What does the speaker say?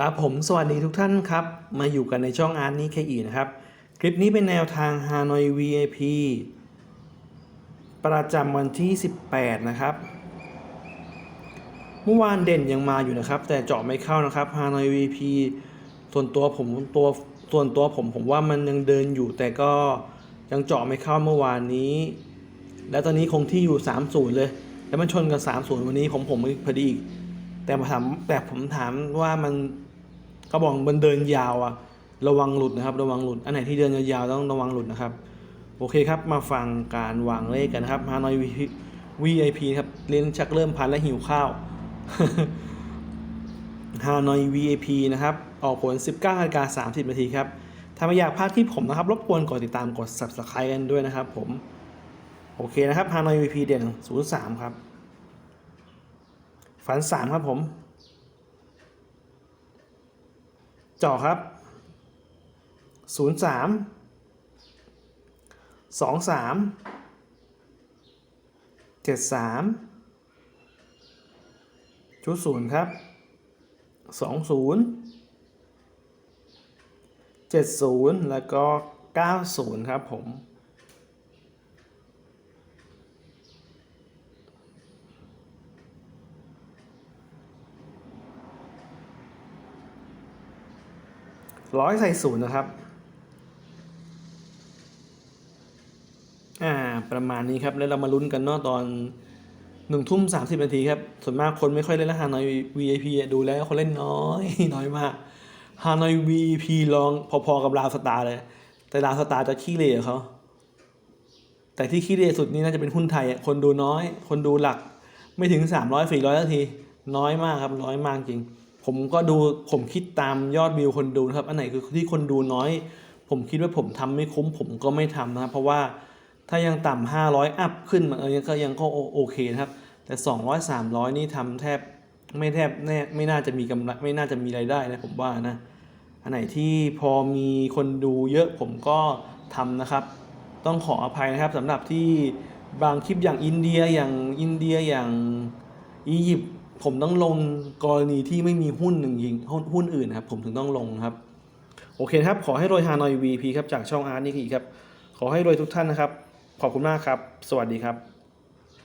ครับผมสวัสดีทุกท่านครับ มาอยู่กันในช่องอาร์ตนี้แค่อีนะครับ คลิปนี้เป็นแนวทาง Hanoi VIP ประจำวันที่ 18 นะครับ เมื่อวานเด่นยังมาอยู่นะครับ แต่เจาะไม่เข้านะครับ Hanoi VIP ส่วนตัวผมตัวส่วนตัวผมผมว่ามันยังเดินอยู่ แต่ก็ยังเจาะไม่เข้าเมื่อวานนี้ แล้วตอนนี้คงที่อยู่ 30 เลย แล้วมันชนกับ30 วันนี้ผมผมพอดีอีกแต่มถามแต่ผมถามว่ามัน ก็บอกมันเดินยาวอะระวังหลุดนะครับ ระวังหลุด อันไหนที่เดินยาวๆต้องระวังหลุดนะครับ โอเคครับ มาฟังการวางเลขกันนะครับฮานอย VIP ครับเรียนชักเริ่มพันและหิวข้าวฮานอย VIP นะครับ ออกผล 19นาฬิกา30 นาทีครับ ถ้าไม่อยากพลาดคลิปผมนะครับ รบกวนกดติดตามกด subscribe กันด้วยนะครับผม โอเคนะครับฮานอย VIP เด่น 03 ครับ ฝันสามครับผม เจาะครับศูนย์สามสองสามเจ็ดสามชุดศูนย์ครับสองศูนย์เจ็ดศูนย์แล้วก็เก้าศูนย์ครับผม ร้อยใส่ศูนย์นะครับ อ่า ประมาณนี้ครับ แล้วเรามาลุ้นกันเนาะตอนหนึ่งทุ่มสามสิบนาทีครับ ส่วนมากคนไม่ค่อยเล่นแล้วฮานอย VIP ดูแล้วคนเล่นน้อย น้อยมากฮานอย VIP ลองพอๆกับลาวสตาร์เลย แต่ลาวสตาร์จะขี้เหร่เขา แต่ที่ขี้เหร่สุดนี่น่าจะเป็นหุ้นไทยอะคนดูน้อย คนดูหลักไม่ถึง300 400นาที น้อยมากครับ น้อยมากจริง ผมก็ดูผมคิดตามยอดวิวคนดูนะครับอันไหนคือที่คนดูน้อย ผมคิดว่าผมทำไม่คุ้ม ผมก็ไม่ทำนะครับเพราะว่าถ้ายังต่ำ500 อัพขึ้นมาเออก็ยังก็โอเคนะครับ แต่ 200 300 นี่ทำแทบไม่แทบแน่ไม่น่าจะมีกำไรไม่น่าจะมีรายได้นะผมว่านะ อันไหนที่พอมีคนดูเยอะผมก็ทำนะครับ ต้องขออภัยนะครับสำหรับที่บางคลิปอย่างอินเดียอย่างอินเดียอย่างอียิปต์ ผมต้องลงกรณีที่ไม่มีหุ้นหนึ่งยิงหุ้นหุ้นอื่นนะครับผมถึงต้องลงครับ โอเคครับ ขอให้รวยฮานอย VP ครับจากช่องอาร์ตนี่อีกครับ ขอให้รวยทุกท่านนะครับ ขอบคุณมากครับ สวัสดีครับ